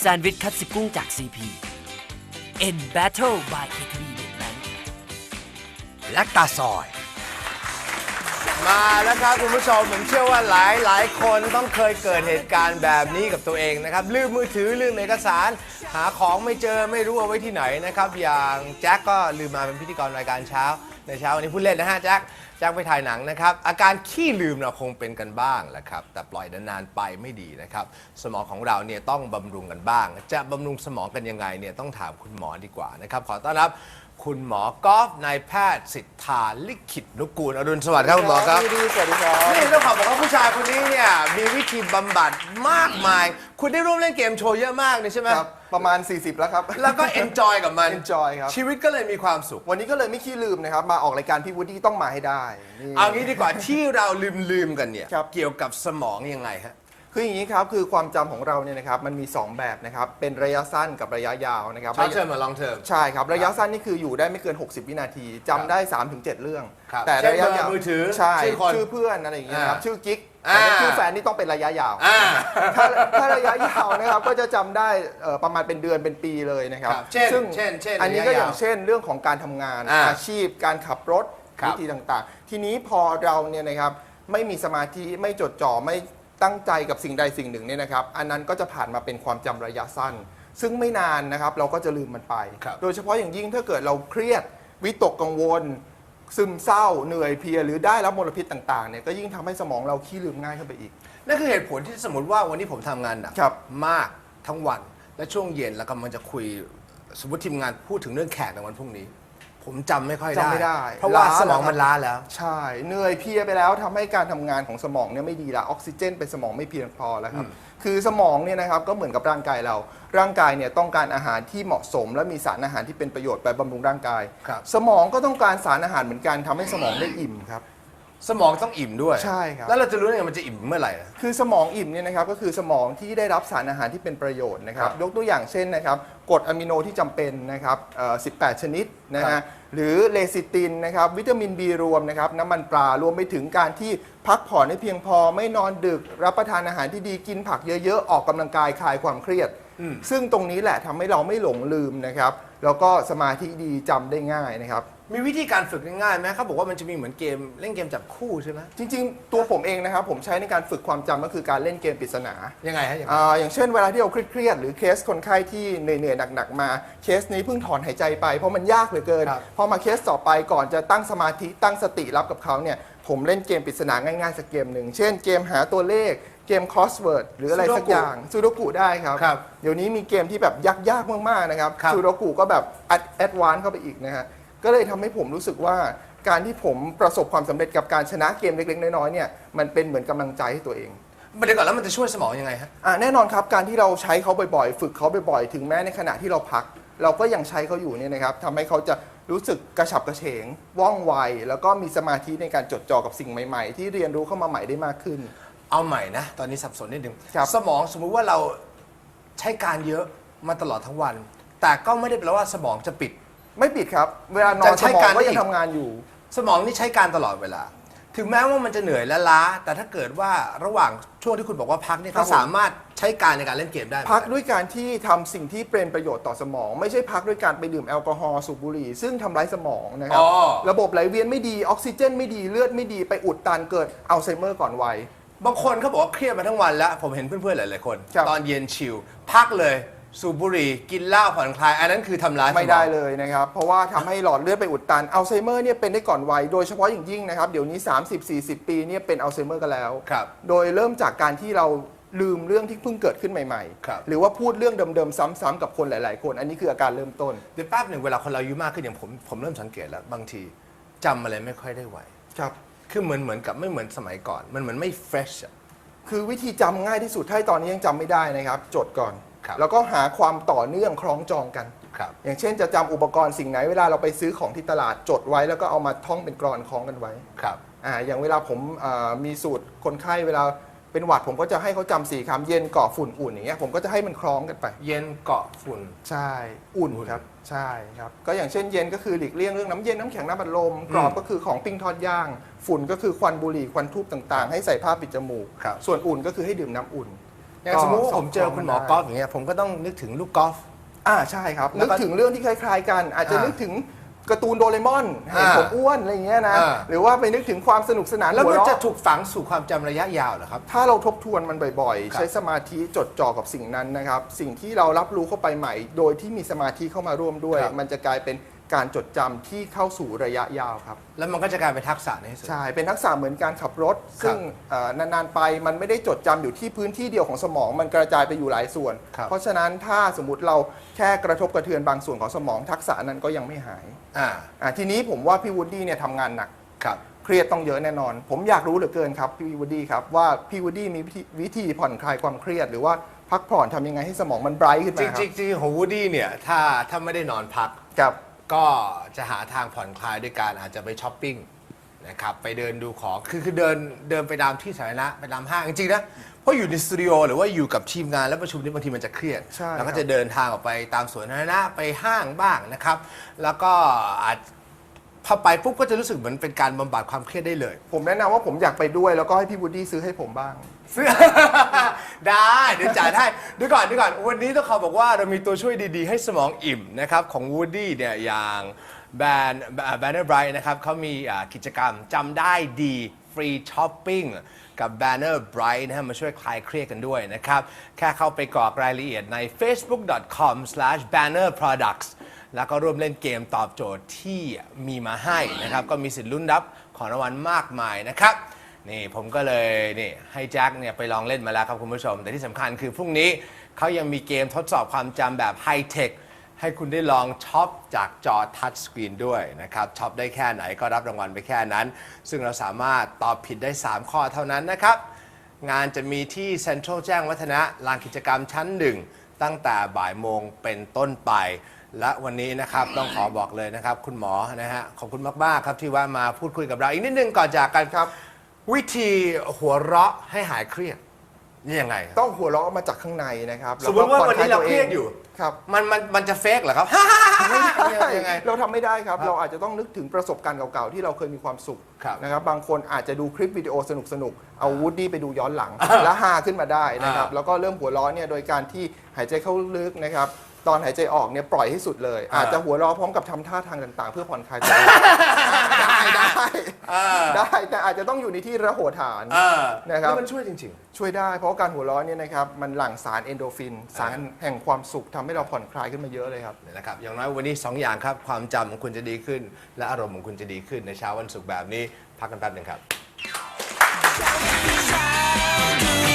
แซนด์วิชคัตสึกุ้งจาก CP N Battle by k 3 d e Bank และตาซอย มาแล้วครับคุณผู้ชมผมเชื่อว่าหลายหลายคนต้องเคยเกิดเหตุการณ์แบบนี้กับตัวเองนะครับลืมมือถือลืมเอกสาร หาของไม่เจอไม่รู้เอาไว้ที่ไหนนะครับ อย่างแจ็คก็ลืมมาเป็นพิธีกรรายการเช้า ในเช้าวันนี้พูดเล่นนะฮะแจ็คแจ็คไปถ่ายหนังนะครับ อาการขี้ลืมเราคงเป็นกันบ้างแหละครับ แต่ปล่อยนานๆไปไม่ดีนะครับ สมองของเราเนี่ยต้องบำรุงกันบ้าง จะบำรุงสมองกันยังไงเนี่ยต้องถามคุณหมอดีกว่านะครับ ขอต้อนรับคุณหมอกอล์ฟนายแพทย์สิทธาลิขิตนุกูลอรุณสวัสดิ์ครับคุณหมอครับ ดีๆสวัสดีครับนี่ต้องขอบอกว่าผู้ชายคนนี้เนี่ยมีวิธีบำบัดมากมาย คุณได้ร่วมเล่นเกมโชว์เยอะมากเลยใช่ไหมครับ ประมาณ 40 แล้วครับ แล้วก็เอนจอยกับมัน enjoy ครับ ชีวิตก็เลยมีความสุข วันนี้ก็เลยไม่ขี้ลืมนะครับ มาออกรายการพี่วูดดี้ต้องมาให้ได้นี่ เอางี้ดีกว่าที่เราลืมลืมๆกันเนี่ย ครับ เกี่ยวกับสมองยังไงฮะ คืออย่างนี้ครับคือความจำของเราเนี่ยนะครับมันมี 2 แบบนะครับเป็นระยะสั้นกับระยะยาวนะครับช็อตเทอมกับลองเทอมใช่ครับ ระยะสั้นนี่คืออยู่ได้ไม่เกิน 60 วินาทีจำได้ 3-7 เรื่อง ครับแต่ระยะยาวเช่นเบอร์มือถือใช่ชื่อคนชื่อเพื่อนอะไรอย่างเงี้ยครับอ่าชื่อกิ๊กอ่า แต่ชื่อแฟนนี่ต้องเป็นระยะยาว อ่า ถ้าถ้าระยะยาวนะครับก็จะจำได้เอ่อประมาณเป็นเดือนเป็นปีเลยนะครับครับเช่นซึ่งเช่นเช่นอันนี้ก็ระยะยาวอย่างเช่นเรื่องของการทำงานอ่าอาชีพ การขับรถครับวิธีต่างๆ ทีนี้พอเราเนี่ยนะครับไม่มีสมาธิไม่จดจ่อไม่ ตั้งใจกับสิ่งใดสิ่งหนึ่งเนี่ยนะครับ อันนั้นก็จะผ่านมาเป็นความจำระยะสั้น ซึ่งไม่นานนะครับเราก็จะลืมมันไป ครับ โดยเฉพาะอย่างยิ่งถ้าเกิดเราเครียดวิตกกังวล ซึมเศร้า เหนื่อยเพลียหรือได้รับมลพิษต่างๆเนี่ยก็ยิ่งทำให้สมองเราขี้ลืมง่ายขึ้นไปอีก นั่นคือเหตุผลที่สมมติว่าวันนี้ผมทำงานหนักครับมากทั้งวัน และช่วงเย็นแล้วกำลังจะคุย สมมติทีมงานพูดถึงเรื่องแขกในวันพรุ่งนี้ ผมจำไม่ค่อยได้จำไม่ได้เพราะว่าล้าสมองแล้วครับมันล้าแล้ว ใช่เหนื่อยเพลียไปแล้วทำให้การทำงานของสมองเนี่ยไม่ดีละออกซิเจนไปสมองไม่เพียงพอแล้วครับคือสมองเนี่ยนะครับก็เหมือนกับร่างกายเรา ร่างกายเนี่ยต้องการอาหารที่เหมาะสม และมีสารอาหารที่เป็นประโยชน์ไปบำรุงร่างกาย ครับ สมองก็ต้องการสารอาหารเหมือนกันทำให้สมองได้อิ่มครับ สมองต้องอิ่มด้วยใช่ครับ แล้วเราจะรู้ได้ไงมันจะอิ่มเมื่อไหร่อะคือสมองอิ่มเนี่ยนะครับก็คือสมองที่ได้รับสารอาหารที่เป็นประโยชน์นะครับ ครับยกตัวอย่างเช่นนะครับกรดอะมิโนที่จำเป็นนะครับเอ่อ18 ชนิดนะครัฮะบ หรือเลซิตินนะครับวิตามิน B รวมนะครับน้ำมันปลารวมไปถึงการที่พักผ่อนให้เพียงพอไม่นอนดึก รับประทานอาหารที่ดีกินผักเยอะๆ ออกกำลังกายคลายความเครียด ซึ่งตรงนี้แหละทำให้เราไม่หลงลืมนะครับ แล้วก็สมาธิดีจำได้ง่ายนะครับ มีวิธีการฝึกง่ายๆไหมเขาบอกว่ามันจะมีเหมือนเกมเล่นเกมจับคู่ใช่ไหมจริงๆ ตัวผมเองนะครับ ผมใช้ในการฝึกความจำก็คือการเล่นเกมปริศนายังไงฮะอย่างไรอ่าอย่างเช่นเวลาที่เราเครียดๆหรือเคสคนไข้ที่เหนื่อยๆหนักๆมา เคสนี้เพิ่งถอนหายใจไปเพราะมันยากเหลือเกินครับพอมาเคสต่อไปก่อนจะตั้งสมาธิตั้งสติรับกับเขาเนี่ย ผมเล่นเกมปริศนาง่ายๆสักเกมหนึ่ง เช่นเกมหาตัวเลขเกม crossword หรืออะไรสักอย่างซูโดกุได้ครับ ครับเดี๋ยวนี้มีเกมที่แบบยากๆมากๆนะครับครับ ซูโดกุก็แบบแอดวานซ์เข้าไปอีกนะฮะ ก็เลยทำให้ผมรู้สึกว่าการที่ผมประสบความสำเร็จกับการชนะเกมเล็กๆ น้อยๆเนี่ยมันเป็นเหมือนกำลังใจให้ตัวเอง มันเดี๋ยวก่อนแล้วมันจะช่วยสมองยังไงฮะ อะแน่นอนครับการที่เราใช้เขาบ่อยๆ ฝึกเขาบ่อยๆ ถึงแม้ในขณะที่เราพัก เราก็ยังใช้เขาอยู่เนี่ยนะครับทำให้เขาจะรู้สึกกระฉับกระเฉงว่องไว แล้วก็มีสมาธิในการจดจ่อกับสิ่งใหม่ๆ ที่เรียนรู้เข้ามาใหม่ได้มากขึ้น เอาใหม่นะ ตอนนี้สับสนนิดนึงครับ สมองสมมุติว่าเราใช้การเยอะมาตลอดทั้งวัน แต่ก็ไม่ได้แปลว่าสมองจะปิด ไม่ปิดครับ เวลานอนจะสใช้มองการก็ได้ยัอีงก ทำงานอยู่ สมองนี่ใช้การตลอดเวลา ถึงแม้ว่ามันจะเหนื่อยและล้า แต่ถ้าเกิดว่าระหว่างช่วงที่คุณบอกว่าพักเนี่ยครัก็บผมสามารถใช้การในการเล่นเกมได้เหมือนพักนด้วยการที่ทำสิ่งที่เป็นประโยชน์ต่อสมอง ไม่ใช่พักด้วยการไปดื่มแอลกอฮอล์สูบบุหรี่ซึ่งทำร้ายสมองนะครัอ๋อระบบไหลเวียนไม่ดีออกซิเจนไม่ดีเลือดไม่ดีไปอุดตันเกิดอัลไซเมอร์ก่อนวัย บางคนเขาบอกว่าเครียดมาทั้งวันแล้ว ผมเห็นเพื่อนๆหลายๆคน ครับ ตอนเย็นชิลพักเลย สูบบุหรี่กินเหล้าผ่อนคลาย อันนั้นคือทำร้ายสมอง ไม่ได้เลยนะครับ เพราะว่าทำให้หลอดเลือดไปอุดตันอัลไซเมอร์เนี่ยเป็นได้ก่อนวัยโดยเฉพาะอย่างยิ่งนะครับ เดี๋ยวนี้ 30-40 ปีเนี่ยเป็นอัลไซเมอร์กันแล้ว ครับโดยเริ่มจากการที่เราลืมเรื่องที่เพิ่งเกิดขึ้นใหม่ครับหรือว่าพูดเรื่องเดิมๆ ซ้ำๆกับคนหลาย ๆ คน อันนี้คืออาการเริ่มต้น เดี๋ยวแป๊บหนึ่งเวลาคนเราอายุมากขึ้นอย่างผมผมเริ่มสังเกตแล้ว บางทีจำอะไรไม่ค่อยได้ไวครับ คือเหมือนเหมือนกับไม่เหมือนสมัยก่อน มันเหมือนไม่ fresh อะ คือวิธีจำง่ายที่สุดถ้าตอนนี้ยังจำไม่ได้นะครับ จดก่อน ครับแล้วก็หาความต่อเนื่องคล้องจองกัน ครับ อย่างเช่นจะจำอุปกรณ์สิ่งไหนเวลาเราไปซื้อของที่ตลาดจดไว้ แล้วก็เอามาท่องเป็นกรอนคล้องกันไว้ครับ อ่าอย่างเวลาผมอ่ามีสูตรคนไข้เวลาเป็นหวัดผมก็จะให้เขาจำสี่คำเย็นเกาะฝุ่นอุ่นอย่างเงี้ยผมก็จะให้มันคล้องกันไป เย็นเกาะฝุ่น ใช่อุ่นอุ่นครับใช่ครับก็อย่างเช่นเย็นก็คือหลีกเลี่ยงเรื่องน้ำเย็นน้ำแข็งน้ำบัดลมกรอบก็คือของปิ้งทอดย่าง ฝุ่นก็คือควันบุหรี่ควันทูบต่างๆ ให้ใส่ผ้าปิดจมูก ครับ ส่วนอุ่นก็คือให้ดื่มน้ำอุ่น อย่างสมมติว่าผมเจอคุณหมอกอล์ฟได้อย่างเงี้ยผมก็ต้องนึกถึงลูกกอล์ฟ อ่าใช่ครับแล้วนึกก็ถึงเรื่องที่คล้ายๆ กัน อาจจะอ่านึนึกถึงการ์ตูนโดเรมอนเห็นอ่าผมอ้วนอะไรอย่างเงี้ยนะอ่า หรือว่าไปนึกถึงความสนุกสนานแล้วหัวมันเราะจะถูกฝังสู่ความจำระยะยาวเหรอครับ ถ้าเราทบทวนมันบ่อยครัๆบใช้สมาธิจดจ่อกับสิ่งนั้นนะครับ สิ่งที่เรารับรู้เข้าไปใหม่ โดยที่มีสมาธิเข้ามาร่วมด้วย ครับมันจะกลายเป็น การจดจำที่เข้าสู่ระยะยาวครับ แล้วมันก็จะกลายเป็นทักษะในที่สุด ใช่เป็นทักษะเหมือนการขับรถ ซึ่งเอ่อนานๆไปมันไม่ได้จดจำอยู่ที่พื้นที่เดียวของสมองมันกระจายไปอยู่หลายส่วน ครับ เพราะฉะนั้นถ้าสมมติเราแค่กระทบกระเทือนบางส่วนของสมอง ทักษะนั้นก็ยังไม่หายอ่าอะทีนี้ผมว่าพี่วูดดี้เนี่ยทำงานหนัก ครับ เครียดต้องเยอะแน่นอน ผมอยากรู้เหลือเกินครับพี่วูดดี้ครับว่าพี่วูดดี้มีวิธีวิธีผ่อนคลายความเครียด หรือว่าพักผ่อนทำยังไงให้สมองมันไบรท์ขึ้นจมาริงคๆรับจริงๆของวูดดี้เนี่ยถ้าถ้าไม่ได้นอนพัก ครับ ก็จะหาทางผ่อนคลายด้วยการอาจจะไปช้อปปิ้งนะครับไปเดินดูของคือคือเดินเดินไปตามที่สาธารณะไปตามห้างจริงๆนะเพราะอยู่ในสตูดิโอหรือว่าอยู่กับทีมงานแล้วประชุมนี่บางทีมันจะเครียดใช่แล้วคก็รับจะเดินทางออกไปตามสวนสาธารณะไปห้างบ้างนะครับ แล้วก็อาจพอไปปุ๊บก็จะรู้สึกเหมือนเป็นการบำบัดความเครียดได้เลย ผมแนะนำว่าผมอยากไปด้วยแล้วก็ให้พี่วูดดี้ซื้อให้ผมบ้าง ซื้อ ได้เดี๋ยวจ่ายได้เดี๋ยวก่อนเดี๋ยวก่อนวันนี้ต้องขอบอกว่าเรามีตัวช่วยดีๆ ให้สมองอิ่มนะครับของ Woody เนี่ยอย่างแบรนด์แบนเนอร์ไบรท์นะครับเขามีอ่ากิจกรรมจำได้ดีฟรีช้อปปิ้งกับ Banner Bright นะฮะมาช่วยคลายเครียดกันด้วยนะครับ แค่เข้าไปกรอกรายละเอียดใน facebook.com/bannerproducts แล้วก็ร่วมเล่นเกมตอบโจทย์ที่มีมาให้นะครับ ก็มีสิทธิ์ลุ้นรับของรางวัลมากมายนะครับ นี่ผมก็เลยนี่ให้แจ็คเนี่ยไปลองเล่นมาแล้วครับคุณผู้ชม แต่ที่สำคัญคือพรุ่งนี้เขายังมีเกมทดสอบความจำแบบไฮเทคให้คุณได้ลองช็อปจากจอทัชสกรีนด้วยนะครับช็อปได้แค่ไหนก็รับรางวัลไปแค่นั้น ซึ่งเราสามารถตอบผิดได้ 3 ข้อเท่านั้นนะครับ งานจะมีที่เซ็นทรัลแจ้งวัฒนะลานกิจกรรมชั้นหนึ่งตั้งแต่บ่ายโมงเป็นต้นไป และวันนี้นะครับต้องขอบอกเลยนะครับ คุณหมอนะฮะขอบคุณมาก ๆ ครับที่ว่ามาพูดคุยกับเราอีกนิดนึงก่อนจากกันครับ วิธีหัวเราะให้หายเครียดนี่ยังไงครับ ต้องหัวเราะมาจากข้างในนะครับสมมุติว่าแล้ก็วันนี้ผ่เราคลเครียดอยู่ ครับมันมันมันจะเฟกเหรอครับ ไม่ได้ยังไงเราทำไม่ได้ครับครับ เราอาจจะต้องนึกถึงประสบการณ์เก่าๆ ที่เราเคยมีความสุขครับนะครับ บางคนอาจจะดูคลิปวิดีโอสนุกๆ เอาวูดดี้ไปดูย้อนหลัง แล้วฮาขึ้นมาได้นะครับ อ่าแล้วก็เริ่มหัวเราะเนี่ยโดยการที่หายใจเข้าลึกนะครับ ตอนหายใจออกเนี่ยปล่อยให้สุดเลยอาจจะหัวเราะพร้อมกับทำท่าทางต่างๆ เพื่อผ่อนคลายใจ ได้ได้ได้ แต่อาจจะต้องอยู่ในที่ระโหฐาน เออนะครับ แล้วมันช่วยจริง ช่วยได้เพราะว่าการหัวเราะเนี่ยนะครับ มันหลั่งสารเอนโดรฟิน สารแห่งความสุขทำให้เราผ่อนคลายขึ้นมาเยอะเลยครับๆเนี่ยนะครับอย่างน้อยวันนี้ 2 อย่างครับ ความจำของคุณจะดีขึ้น และอารมณ์ของคุณจะดีขึ้นในเช้าวันศุกร์แบบนี้ พักกันแป๊บหนึงครับ Child